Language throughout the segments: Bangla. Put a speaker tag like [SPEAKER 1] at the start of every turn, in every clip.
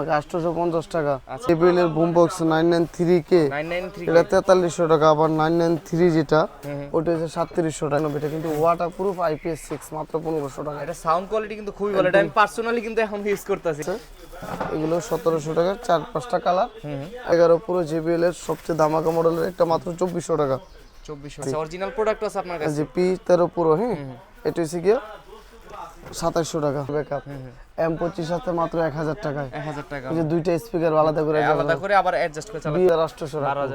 [SPEAKER 1] আমাকে আটশোশো পঞ্চাশ টাকা।
[SPEAKER 2] আচ্ছা।
[SPEAKER 1] এর boom box nine nine three কে এটা তেতাল্লিশশো টাকা আবার নাইন নাইন থ্রি যেটা ওটা হচ্ছে সাতত্রিশশো টাকা। এটা কিন্তু ওয়াটার প্রুফ আইপিএস সিক্স মাত্র পনেরোশো টাকা।
[SPEAKER 2] এটা সাউন্ড কোয়ালিটি কিন্তু খুবই ভালো। এটা আমি পার্সোনালি কিন্তু এখন ইউজ করতেছি।
[SPEAKER 1] এগুলো সতেরোশো টাকা চার পাঁচটা কালার এগারো পুরো জেবিএল এর সবচেয়ে দামাকা মডেলের একটা মাত্র চব্বিশশো টাকা।
[SPEAKER 2] চব্বিশশো অরিজিনাল প্রোডাক্ট আছে আপনার কাছে?
[SPEAKER 1] পি তেরো পুরো হ্যাঁ? এটা হচ্ছে গিয়ে সাতাশশো টাকা। ব্যাকআপ এম পঁচিশ সাথে মাত্র এক হাজার টাকায়।
[SPEAKER 2] এক হাজার টাকা।
[SPEAKER 1] যে দুইটা স্পিকার আলাদা করে
[SPEAKER 2] আলাদা করে আবার অ্যাডজাস্ট করে চালাতে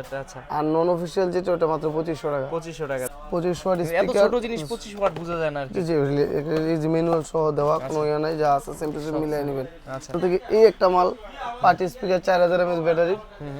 [SPEAKER 1] টাকা।
[SPEAKER 2] আচ্ছা।
[SPEAKER 1] আর নন অফিসিয়াল যেটা ওটা মাত্র পঁচিশশো টাকা।
[SPEAKER 2] পঁচিশশো টাকা।
[SPEAKER 1] পঁচিশশো ওয়াট স্পিকার
[SPEAKER 2] ছোট জিনিস পঁচিশ ওয়াট বোঝা যায় না
[SPEAKER 1] জি এই যে ম্যানুয়াল সহ দেওয়া কোনো ইয়ে নাই যা আছে নেবেন।
[SPEAKER 2] আচ্ছা।
[SPEAKER 1] থেকে এই একটা মাল পার্টি স্পিকার চার হাজার এমএস ব্যাটারি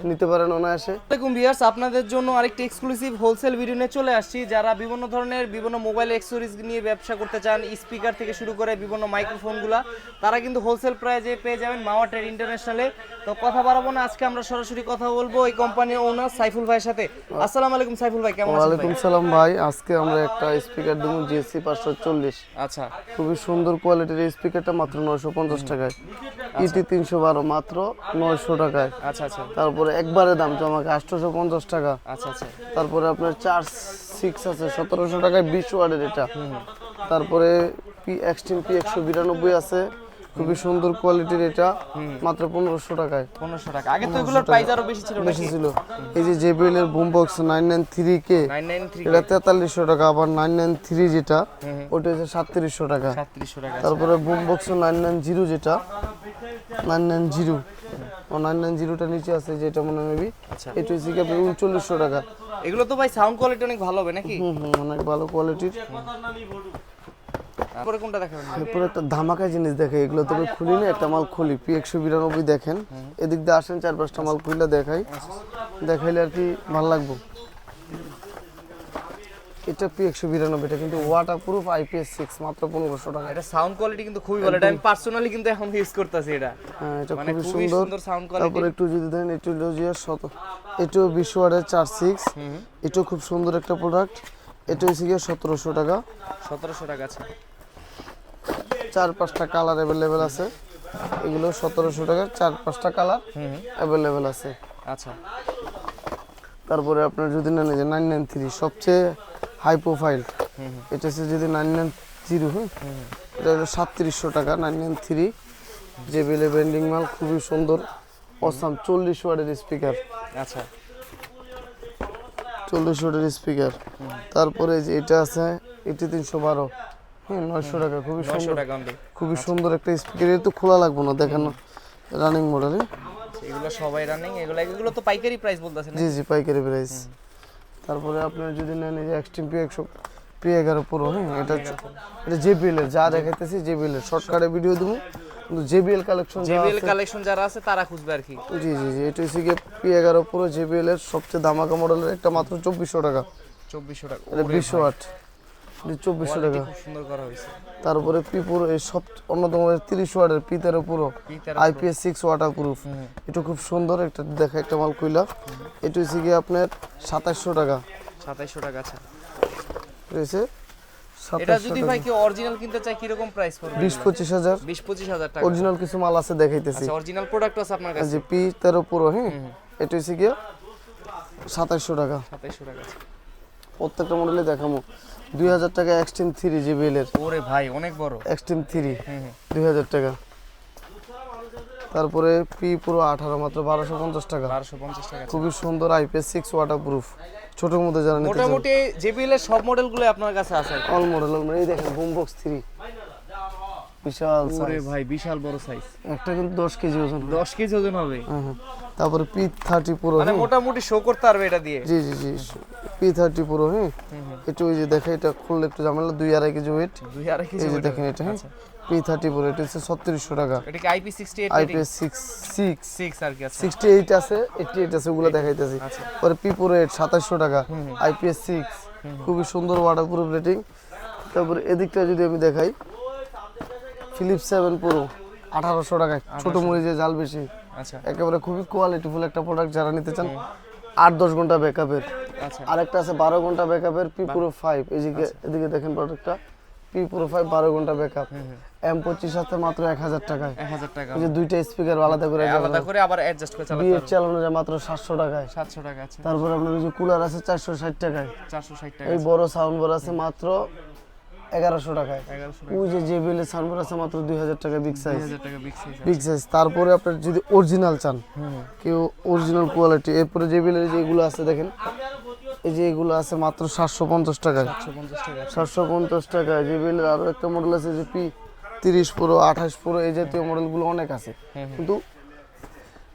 [SPEAKER 1] নিতে পারেন অনায়াসে।
[SPEAKER 2] ভিউয়ার্স আপনাদের জন্য আরেকটি এক্সক্লুসিভ হোলসেল ভিডিও নিয়ে চলে আসছি। যারা বিভিন্ন ধরনের বিভিন্ন মোবাইল অ্যাক্সেসরিজ নিয়ে ব্যবসা করতে চান স্পিকার থেকে শুরু করে বিভিন্ন মাইক্রোফোনগুলা তারা কিন্তু হোলসেল প্রাইজে পেয়ে যাবেন মাওয়া ট্রেড ইন্টারন্যাশনালে তো কথা বাড়াবো না আজকে আমরা সরাসরি কথা বলব এই কোম্পানির ওনার সাইফুল ভাইয়ের সাথে। আসসালামু আলাইকুম সাইফুল ভাই কেমন আছেন
[SPEAKER 1] ওয়ালাইকুম সালাম ভাই। আজকে আমরা একটা স্পিকার দেবো জিএসসি পাঁচশো চল্লিশ।
[SPEAKER 2] আচ্ছা।
[SPEAKER 1] খুবই সুন্দর কোয়ালিটির স্পিকারটা মাত্র নয়শো পঞ্চাশ টাকায়। ইটি তিনশো বারো মাত্র নয়শো টাকায়।
[SPEAKER 2] আচ্ছা আচ্ছা।
[SPEAKER 1] তারপরে একবারে দাম তো আমাকে আটশোশো পঞ্চাশ টাকা।
[SPEAKER 2] আচ্ছা আচ্ছা।
[SPEAKER 1] তারপরে আপনার চার সিক্স আছে সতেরোশো টাকায় বিশ ওয়ার্ডের এটা। তারপরে পি এক্সটিন পি একশো বিরানব্বই আছে। খুবই সুন্দর কোয়ালিটির এটা মাত্র পনেরোশো টাকায়।
[SPEAKER 2] পনেরোশো টাকা। আগে তো এগুলোর প্রাইস আরও বেশি ছিল
[SPEAKER 1] বেশি ছিল। এই যে জেবিএল এর boom box nine nine three কে এটা তেতাল্লিশশো টাকা আবার নাইন নাইন থ্রি যেটা ওটা হচ্ছে সাতত্রিশশো টাকা।
[SPEAKER 2] টাকা
[SPEAKER 1] তারপরে boom box nine nine zero যেটা nine nine zero nine nine জিরোটা নিচে আছে যেটা মনে মেবি
[SPEAKER 2] আচ্ছা।
[SPEAKER 1] এটা হচ্ছে কি আপনার উনচল্লিশশো টাকা।
[SPEAKER 2] এগুলো তো ভাই সাউন্ড কোয়ালিটি অনেক ভালো হবে নাকি?
[SPEAKER 1] হুম হুম অনেক ভালো কোয়ালিটির
[SPEAKER 2] তারপরে কোনটা দেখাবেন?
[SPEAKER 1] এরপর একটা ধামাকা জিনিস দেখে এগুলো তবে খুলি না একটা মাল খুলি। পি একশো বিরানব্বই দেখেন। এদিক দিয়ে আসেন চার পাঁচটা মাল খুলে দেখাই। দেখাইলে আর কি ভালো লাগবো। এটা পি একশো বিরানব্বই এটা কিন্তু ওয়াটার প্রুফ আইপিএস সিক্স মাত্র পনেরোশো টাকা।
[SPEAKER 2] এটা সাউন্ড কোয়ালিটি কিন্তু খুবই ভালো এটা আমি পার্সোনালি কিন্তু এখন ইউজ করতেছি এটা।
[SPEAKER 1] হ্যাঁ এটা খুবই
[SPEAKER 2] খুবই
[SPEAKER 1] সুন্দর।
[SPEAKER 2] সুন্দর সাউন্ড কোয়ালিটি
[SPEAKER 1] তারপর একটু যদি দেন একটু লজিয়ার শত এটাও বিশ ওয়ার্ডের চার সিক্স এটাও খুব সুন্দর একটা প্রোডাক্ট এটা হচ্ছে গিয়ে সতেরোশো টাকা।
[SPEAKER 2] সতেরোশো টাকা আছে
[SPEAKER 1] চার পাঁচটা কালার অ্যাভেলেবেল আছে। এগুলো সতেরোশো টাকার চার পাঁচটা কালার অ্যাভেলেবেল আছে।
[SPEAKER 2] আচ্ছা।
[SPEAKER 1] তারপরে আপনার যদি নেন এই যে নাইন নাইন থ্রি সবচেয়ে হাই প্রোফাইল এটা হচ্ছে যদি নাইন নাইন জিরো হ্যাঁ এটা হলো সাতত্রিশশো টাকা নাইন নাইন থ্রি যে বেলে ব্যান্ডিং মাল খুবই সুন্দর। অসাম চল্লিশ ওয়ার্ডের স্পিকার
[SPEAKER 2] আচ্ছা।
[SPEAKER 1] চল্লিশ ওয়াটের স্পিকার তারপরে যে এটা আছে এটি তিনশো বারো। হ্যাঁ নয়শো টাকা খুবই সুন্দর।
[SPEAKER 2] টাকা
[SPEAKER 1] খুবই সুন্দর একটা স্পিকার তো খোলা লাগবে না দেখানো রানিং মডেলে
[SPEAKER 2] এগুলো সবাই রানিং এগুলো এগুলো তো পাইকারি প্রাইস বলতেছেন
[SPEAKER 1] জি জি পাইকারি প্রাইস তারপরে আপনার যদি নেন এই যে এক্সট্রিম পি একশো পি এগারো পুরো হ্যাঁ এটা এটা জেবিএল এর যা দেখাইতেছি জেবিএল এর। শর্টকাটে ভিডিও দেবো কিন্তু জেবিএল কালেকশন
[SPEAKER 2] জেবিএল কালেকশন যারা আছে তারা খুঁজবে আর কি।
[SPEAKER 1] জি জি জি এটা হচ্ছে গিয়ে পি এগারো পুরো জেবিএল এর সবচেয়ে দামাকা মডেলের একটা মাত্র চব্বিশশো টাকা।
[SPEAKER 2] চব্বিশশো টাকা।
[SPEAKER 1] বিশশো এটা চব্বিশশো টাকা।
[SPEAKER 2] সুন্দর করা হয়েছে।
[SPEAKER 1] তারপরে পি পুরো এই সব অন্যতম তিরিশ ওয়াটের
[SPEAKER 2] পিতার
[SPEAKER 1] আইপিএস সিক্স ওয়াটার প্রুফ এটা খুব সুন্দর একটা দেখা একটা মাল কইলা। এটা হচ্ছে গিয়ে আপনার সাতাশশো টাকা।
[SPEAKER 2] সাতাইশশো টাকা আছে
[SPEAKER 1] রয়েছে
[SPEAKER 2] এটা যদি ভাই কেউ অরিজিনাল কিনতে প্রাইস পড়বে? টাকা।
[SPEAKER 1] অরিজিনাল কিছু মাল আছে দেখাইতেছি।
[SPEAKER 2] আচ্ছা অরিজিনাল প্রোডাক্ট আছে আপনার কাছে?
[SPEAKER 1] যে পি তেরো পুরো হ্যাঁ? এটা সাতাশশো টাকা।
[SPEAKER 2] টাকা
[SPEAKER 1] প্রত্যেকটা মডেলে দেখামো। দুই হাজার টাকা এক্সট্রিম থ্রি জিবিএল এর।
[SPEAKER 2] ওরে ভাই অনেক বড়।
[SPEAKER 1] এক্সট্রিম থ্রি
[SPEAKER 2] হুম হুম
[SPEAKER 1] দুই হাজার টাকা। তারপরে পি পুরো আঠারো মাত্র বারোশো পঞ্চাশ টাকা।
[SPEAKER 2] বারোশো পঞ্চাশ টাকা।
[SPEAKER 1] খুবই সুন্দর আইপিএস সিক্স ওয়াটার প্রুফ ছোটোর মধ্যে যারা নিতে
[SPEAKER 2] মোটামুটি জেবিএল এর সব মডেলগুলো আপনার কাছে আছে
[SPEAKER 1] অল মডেল মডেল এই দেখেন বুম বক্স থ্রি বিশাল
[SPEAKER 2] ওরে ভাই বিশাল বড় সাইজ
[SPEAKER 1] একটা কিন্তু দশ কেজি ওজন
[SPEAKER 2] দশ কেজি ওজন হবে।
[SPEAKER 1] হ্যাঁ, হ্যাঁ। তারপরে পি থার্টি পুরো
[SPEAKER 2] মানে? মোটামুটি শো করতে পারবে এটা দিয়ে?
[SPEAKER 1] G G G P thirty পুরো হ্যাঁ একটু ওই যে দেখে এটা খুললে একটু ঝামেলা দুই আড়াই কেজি ওয়েট
[SPEAKER 2] দুই আড়াই কেজি
[SPEAKER 1] যে দেখেন এটা হ্যাঁ
[SPEAKER 2] আচ্ছা।
[SPEAKER 1] পি থার্টি পুরো এটা হচ্ছে ছত্রিশশো টাকা।
[SPEAKER 2] এটা কি IP sixty eight
[SPEAKER 1] IPS six six
[SPEAKER 2] six আর কি
[SPEAKER 1] সিক্সটি এইট আছে এইটটি এইট আছে ওগুলো দেখাইতেছি।
[SPEAKER 2] আচ্ছা।
[SPEAKER 1] পরে পি পুরো এইট সাতাশশো টাকা। আইপিএস সিক্স খুবই সুন্দর ওয়াটার প্রুফ রেটিং তারপরে এদিকটা যদি আমি দেখাই ফিলিপ সেভেন পুরো আঠারোশো টাকায়। ছোট মরিচে জাল বেশি।
[SPEAKER 2] আচ্ছা
[SPEAKER 1] একেবারে খুবই কোয়ালিটিফুল একটা প্রোডাক্ট যারা নিতে চান আট দশ ঘণ্টা ব্যাকআপের
[SPEAKER 2] আচ্ছা।
[SPEAKER 1] আরেকটা আছে বারো ঘণ্টা ব্যাকআপের পি পুরো ফাইভ এদিকে এদিকে দেখেন প্রোডাক্টটা পি পুরো ফাইভ বারো ঘণ্টা ব্যাকআপ এম পঁচিশ আছে মাত্র এক হাজার টাকায়।
[SPEAKER 2] এক হাজার টাকা।
[SPEAKER 1] যে দুইটা স্পিকার আলাদা করে
[SPEAKER 2] আলাদা করে আবার অ্যাডজাস্ট করে
[SPEAKER 1] বিয়ের চালানো যায় মাত্র সাতশো টাকায়।
[SPEAKER 2] সাতশো টাকা আছে
[SPEAKER 1] তারপর আপনার যে কুলার আছে চারশো ষাট টাকায়।
[SPEAKER 2] চারশো ষাট টাকা
[SPEAKER 1] এই বড় সাউন্ড বার আছে মাত্র এগারোশো টাকায়। ওই যে জেবিএল এর সাউন্ড আছে মাত্র দুই হাজার টাকা বিগ সাইজ
[SPEAKER 2] বিগ সাইজ
[SPEAKER 1] তারপরে আপনার যদি অরিজিনাল চান কেউ অরিজিনাল কোয়ালিটি এরপরে জেবিএল এর যেগুলো আছে দেখেন এই যে এগুলো আছে মাত্র সাতশো পঞ্চাশ টাকায়। সাতশো পঞ্চাশ টাকায়। জেবিএল এর আরও একটা মডেল আছে যে পি তিরিশ প্রো আঠাশ প্রো এই জাতীয় মডেলগুলো অনেক আছে। কিন্তু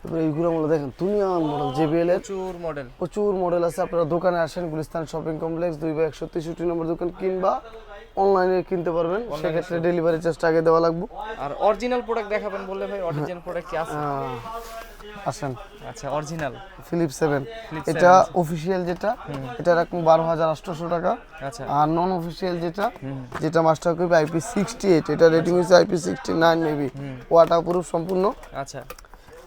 [SPEAKER 1] তারপরে এইগুলো মডেল দেখেন দুনিয়ার মডেল জেবিএল এর
[SPEAKER 2] প্রচুর মডেল
[SPEAKER 1] প্রচুর মডেল আছে। আপনারা দোকানে আসেন গুলিস্তান শপিং কমপ্লেক্স দুই বা একশো তেষট্টি নম্বর দোকান কিংবা অনলাইনে কিনতে পারবেন সেক্ষেত্রে ডেলিভারি চার্জটা আগে দেওয়া লাগবে।
[SPEAKER 2] আর অরিজিনাল প্রোডাক্ট দেখাবেন বললে ভাই অরিজিনাল প্রোডাক্ট কি আছে?
[SPEAKER 1] আসেন।
[SPEAKER 2] আচ্ছা অরিজিনাল
[SPEAKER 1] ফিলিপ সেভেন এটা অফিসিয়াল যেটা এটা রাখুন বারো হাজার আটশোশো টাকা।
[SPEAKER 2] আচ্ছা।
[SPEAKER 1] আর নন অফিসিয়াল যেটা যেটা master copy IP sixty eight এটা রেটিং হচ্ছে IP sixty nine maybe waterproof সম্পূর্ণ।
[SPEAKER 2] আচ্ছা।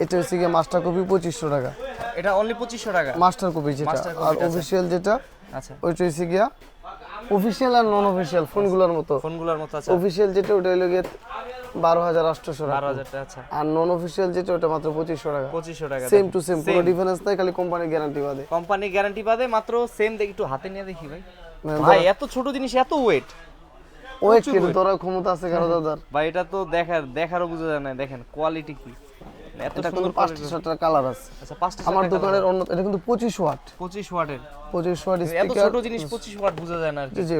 [SPEAKER 1] এটা হচ্ছে গিয়ে মাস্টার কপি পঁচিশশো টাকা।
[SPEAKER 2] এটা অনলি পঁচিশশো টাকা?
[SPEAKER 1] মাস্টার কপি যেটা। আর
[SPEAKER 2] আচ্ছা।
[SPEAKER 1] অফিসিয়াল যেটা
[SPEAKER 2] আচ্ছা।
[SPEAKER 1] ওইটা হচ্ছে গিয়া অফিসিয়াল আর নন অফিসিয়াল ফোনগুলোর মতো।
[SPEAKER 2] ফোনগুলোর মতো আছে
[SPEAKER 1] অফিসিয়াল যেটা ওটা হলো গিয়ে বারো হাজার আটশোশো
[SPEAKER 2] বারো হাজার আচ্ছা।
[SPEAKER 1] আর নন অফিসিয়াল যেটা ওটা মাত্র পঁচিশশো টাকা।
[SPEAKER 2] পঁচিশশো টাকা
[SPEAKER 1] সেম টু সেম কোনো ডিফারেন্স নাই খালি কোম্পানির গ্যারান্টি বাদে।
[SPEAKER 2] কোম্পানি গ্যারান্টি বাদে মাত্র সেম দেখি একটু হাতে নিয়ে দেখি ভাই। ভাই এত ছোট জিনিস এত ওয়েট
[SPEAKER 1] ওই কিন্তু ধরার ক্ষমতা আছে কারও দাদার।
[SPEAKER 2] ভাই এটা তো দেখার দেখারও বোঝা যায় না দেখেন কোয়ালিটি কি। এত
[SPEAKER 1] এটা
[SPEAKER 2] সুন্দর
[SPEAKER 1] কিন্তু পাঁচটা সাতটা কালার আছে।
[SPEAKER 2] আচ্ছা পাঁচটা
[SPEAKER 1] আমার দোকানের অন্য এটা কিন্তু পঁচিশ ওয়াট
[SPEAKER 2] পঁচিশ ওয়াটের।
[SPEAKER 1] পঁচিশ ওয়াট
[SPEAKER 2] এত ছোট জিনিস পঁচিশ ওয়াট বোঝা যায় না আর
[SPEAKER 1] যে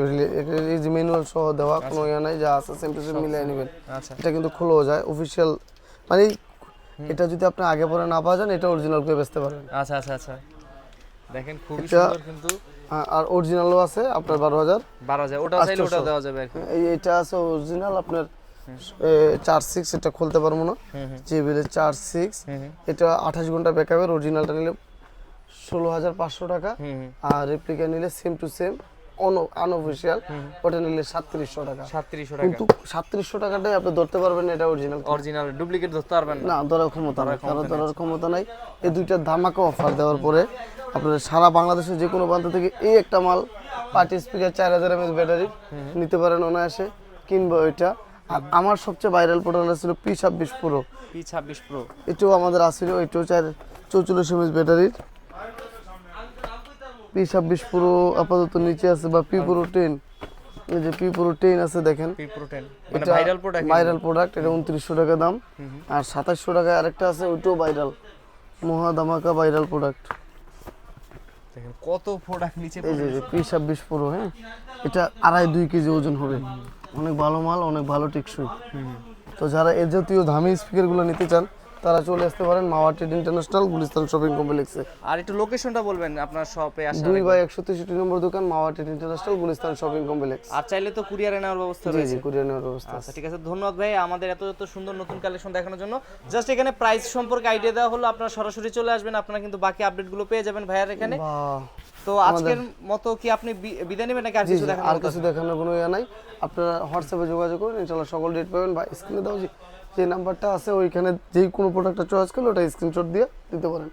[SPEAKER 1] এই যে ম্যানুয়াল সহ দেওয়া কোনো ইয়ে নাই যা আছে সেম টু সেম মিলিয়ে নেবেন।
[SPEAKER 2] আচ্ছা।
[SPEAKER 1] এটা কিন্তু খোলাও যায় অফিসিয়াল মানে এটা যদি আপনি আগে পরে না পাওয়া যান এটা অরিজিনাল করে বেচতে পারবেন।
[SPEAKER 2] আচ্ছা আচ্ছা আচ্ছা। দেখেন খুবই সুন্দর কিন্তু।
[SPEAKER 1] আর অরিজিনালও আছে আপনার বারো হাজার।
[SPEAKER 2] বারো হাজার ওটা চাইলে ওটা দেওয়া যাবে আর কি।
[SPEAKER 1] এই এটা আছে অরিজিনাল আপনার চার সিক্স এটা খুলতে পারব না। জেবিএল চার সিক্স এটা আঠাশ ঘণ্টা ব্যাকআপের অরিজিনালটা নিলে ষোলো হাজার পাঁচশো টাকা। আর রেপ্লিকা নিলে সেম টু সেম আনঅফিসিয়াল ওটা নিলে সাতত্রিশশো টাকা।
[SPEAKER 2] সাতত্রিশশো টাকা।
[SPEAKER 1] কিন্তু সাতত্রিশশো টাকাটাই আপনি ধরতে পারবেন এটা অরিজিনাল
[SPEAKER 2] অরিজিনাল ডুপ্লিকেট ধরতে পারবেন না।
[SPEAKER 1] ধরার ক্ষমতা নাই কারও ধরার ক্ষমতা নাই। এই দুইটা ধামাকা অফার দেওয়ার পরে আপনার সারা বাংলাদেশের যে কোনো প্রান্ত থেকে এই একটা মাল পার্টি স্পিকার চার হাজার এমএস ব্যাটারি নিতে পারেন অনায়াসে কিনবো ওইটা আমার সবচেয়ে ভাইরাল প্রোডাক্ট ছিল পি ছাব্বিশ প্রো
[SPEAKER 2] পি ছাব্বিশ প্রো
[SPEAKER 1] এটাও আমাদের আসছিল এটাও চার চৌচল্লিশ এমএস ব্যাটারির পি ছাব্বিশ প্রো আপাতত নিচে আছে বা পি প্রো টেন এই যে পি প্রো টেন আছে দেখেন।
[SPEAKER 2] পি প্রো টেন মানে ভাইরাল প্রোডাক্ট
[SPEAKER 1] ভাইরাল প্রোডাক্ট এটা উনত্রিশশো টাকা দাম। আর সাতাশশো টাকায় আরেকটা আছে ওইটাও ভাইরাল মহা দামাকা ভাইরাল প্রোডাক্ট
[SPEAKER 2] দেখেন কত প্রোডাক্ট নিচে
[SPEAKER 1] এই যে পি ছাব্বিশ প্রো হ্যাঁ? এটা আড়াই দুই কেজি ওজন হবে। অনেক ভালো মাল অনেক ভালো টেকসই। তো যারা এ জাতীয় দামি স্পিকারগুলো নিতে চান তারা চলে আসতে পারেন মাওয়াটেড ইন্টারন্যাশনাল গুলিস্তান শপিং কমপ্লেক্সে।
[SPEAKER 2] আর একটু লোকেশনটা বলবেন আপনার শপে আসার
[SPEAKER 1] দুই। বাই একশো তেষট্টি নম্বর দোকান মাওয়াটেড ইন্টারন্যাশনাল গুলিস্তান শপিং কমপ্লেক্স।
[SPEAKER 2] আর চাইলে তো কুরিয়ারে নেওয়ার ব্যবস্থা রয়েছে
[SPEAKER 1] জি কুরিয়ার নেওয়ার ব্যবস্থা
[SPEAKER 2] আচ্ছা ঠিক আছে ধন্যবাদ ভাই আমাদের এত এত সুন্দর নতুন কালেকশন দেখানোর জন্য। জাস্ট এখানে প্রাইস সম্পর্কে আইডিয়া দেওয়া হলো আপনারা সরাসরি চলে আসবেন আপনারা কিন্তু বাকি আপডেটগুলো পেয়ে যাবেন ভাইয়ার এখানে। তো আজকের মতো কি আপনি বিদায় নেবেন নাকি আর কিছু দেখানোর
[SPEAKER 1] আর কিছু দেখানোর কোনো ইয়ে নাই। আপনারা হোয়াটসঅ্যাপে যোগাযোগ করুন ইনশাল্লাহ সকল ডেট পাবেন। বা স্ক্রিনে দাও যে যে নাম্বারটা আছে ওইখানে যেই কোনো প্রোডাক্টটা চয়েস করলে ওটা স্ক্রিনশট দিয়ে দিতে পারেন।